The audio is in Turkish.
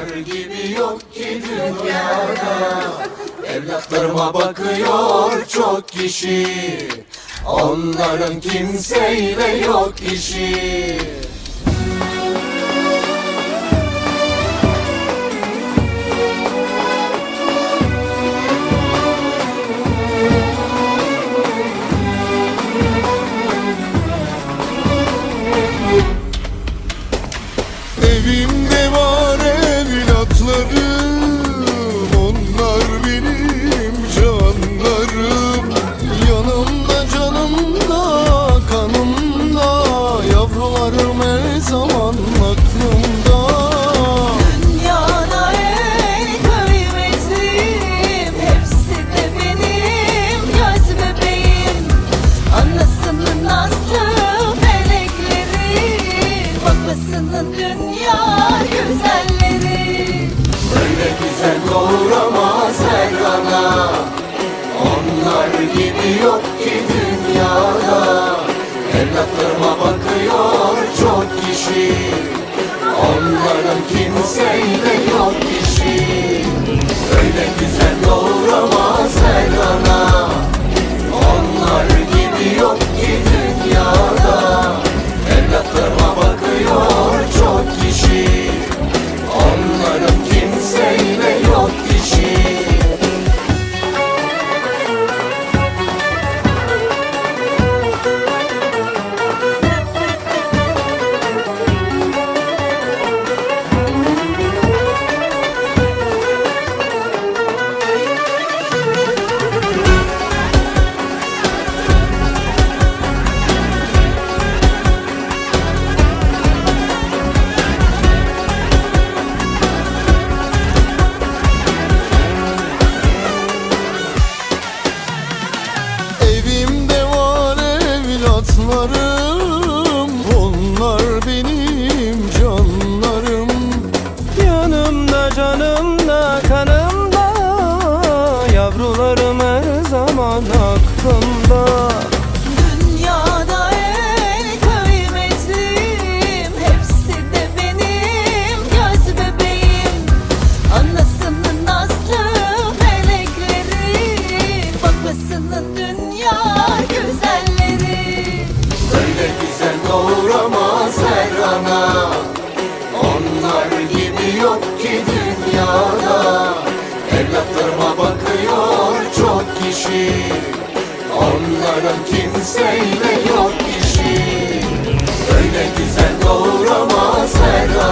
Onlar gibi yok ki dünyada. Evlatlarıma bakıyor çok kişi. Onların kimseyle yok işi Babasının dünya güzelleri. Öyle güzel doğuramaz her ana. Onlar gibi yok ki dünyada. Evlatlarıma bakıyor çok kişi. Onların kimseyle yok işi Öyle güzel doğuramaz evlatlarım Onlar benim canlarım. Yanımda canımda kanımda Yavrularım her zaman aklımda. Dünyada en kıymetlim Hepsi de benim göz bebeğim. Anasının nazlı melekleri Babasının dünya güzelleri Öyle güzel doğuramaz her ana. Onlar gibi yok ki dünyada. Evlatlarıma bakıyor çok kişi. Onların kimseyle yok işi Öyle güzel doğuramaz her ana